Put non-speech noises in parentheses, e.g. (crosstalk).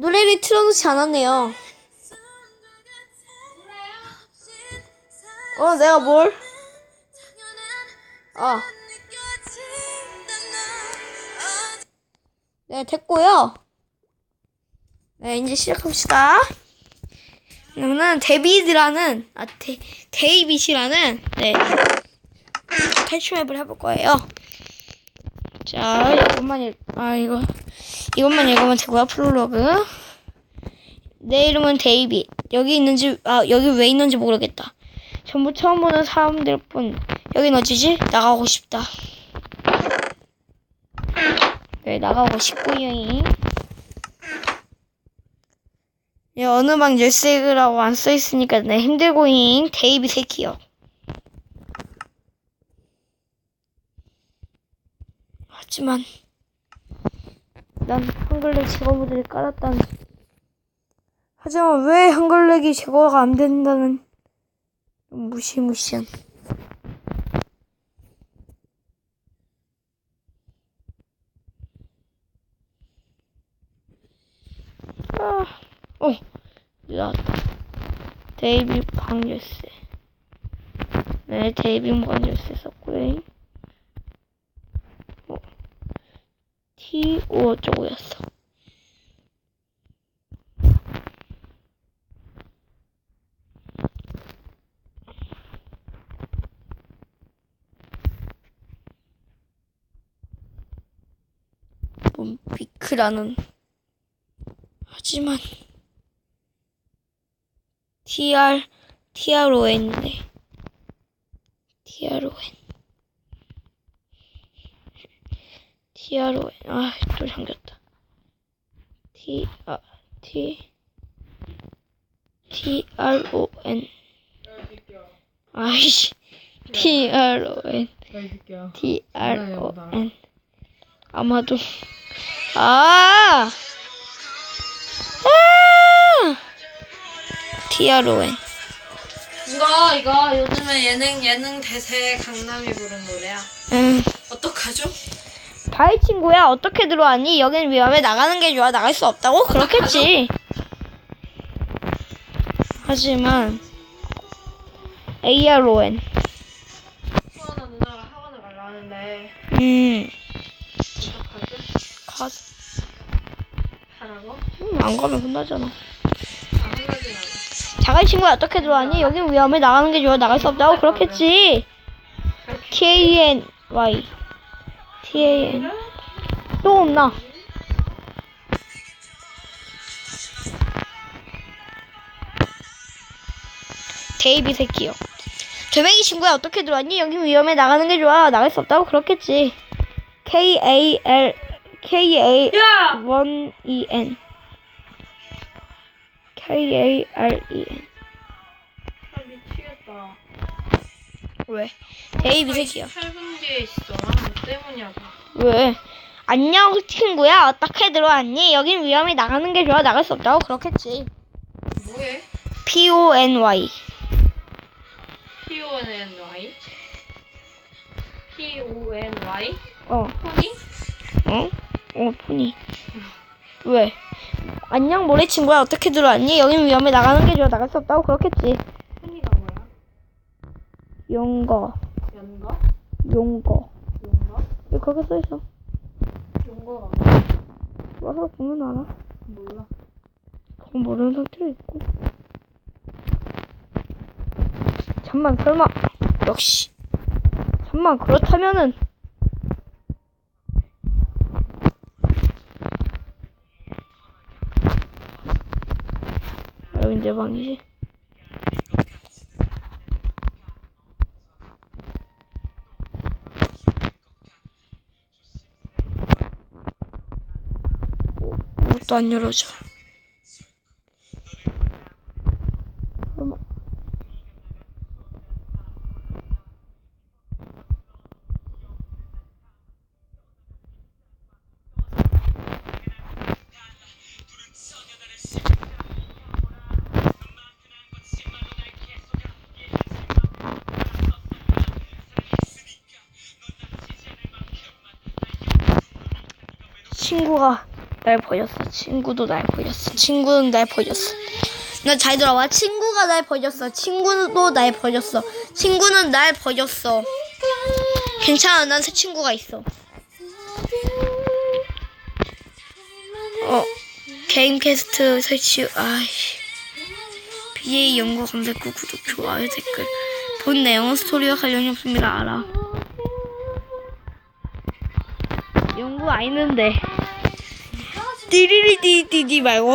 노래를 틀어놓지 않았네요. 어, 내가 뭘? 아, 네, 됐고요. 네, 이제 시작합시다. 이거는 데비드라는, 아, 데, 데이빗이라는, 네, 탈출맵을 해볼 거예요. 자, 이것만 읽, 아, 이거, 이것만 읽으면 되고요, 프롤로그. 내 이름은 데이빗. 여기 있는지, 아, 여기 왜 있는지 모르겠다. 전부 처음 보는 사람들 뿐. 여긴 어디지? 나가고 싶다. 네, 나가고 싶고요. 네, 어느 방 열쇠라고 안 써있으니까 네, 힘들고잉. 데이빗 새끼요. 하지만 난 한글렉 제거 모드를 깔았다는 하지만 왜 한글렉이 제거가 안 된다는 무시무시한 아, 어, 나왔다. 데이비 방 열쇠. 네, 데이비 방 열쇠 썼고요. T, O 어쩌고였어. 뭔 비크라는. 하지만 TR TRON이네. TRON TRON 아 또 잠겼다. T 아 T TRON 아이씨 TRON TRON 아마도. 아! 아! TRON 이거 이거 요즘에 예능 예능 대세 강남이 부른 노래야. 응. 어떡하죠? 다이 친구야 어떻게 들어왔니? 여긴 위험해 나가는 게 좋아 나갈 수 없다고? 그렇겠지 (laughs) 하지만 ARON 수아나 누나가 학원을 가려 하는데 음 어떡하지? 가, 하라고? 음, 안 가면 혼나잖아 안 않아. 자갈 친구야 어떻게 들어왔니? 여긴 위험해 나가는 게 좋아 나갈 수 없다고? 그렇겠지 T-A-N 또 없나? 데이비 새끼요. 조명이 친구야 어떻게 들어왔니? 여기 위험해 나가는 게 좋아 나갈 수 없다고 그렇겠지. K A L K A 야! 1 E N K A R E N 왜? 데이비 새끼야. 8분 뒤에 있어. 아, 뭐 때문이냐고. 왜? 안녕 친구야 어떻게 들어왔니? 여긴 위험해 나가는 게 좋아 나갈 수 없다고 그렇겠지. 뭐해? P O N Y P O N Y P O N Y 어 포니? 어? 어 푸니 왜? 안녕 모래 친구야 어떻게 들어왔니? 여긴 위험해 나가는 게 좋아 나갈 수 없다고 그렇겠지. 용거 연거? 용거 용거? 왜 그렇게 써 있어? 용거가 뭐야? 와서 보면 알아. 몰라. 그건 모르는 상태로 있고. 잠만 설마 역시 잠만 그렇다면은 아, 여기 내 방이지. 것도 안 열어져. 친구가 날 버렸어. 친구도 날 버렸어. 친구는 날 버렸어. 나 잘 들어와. 친구가 날 버렸어. 친구도 날 버렸어. 친구는 날 버렸어. 괜찮아. 난 새 친구가 있어. 어, 게임 캐스트 설치, 아이씨. BA 연구 검색 후 구독, 좋아요, 댓글. 본 내용은 스토리와 관련이 없습니다. 알아. 연구 아니는데. 띠리리디디디 말고.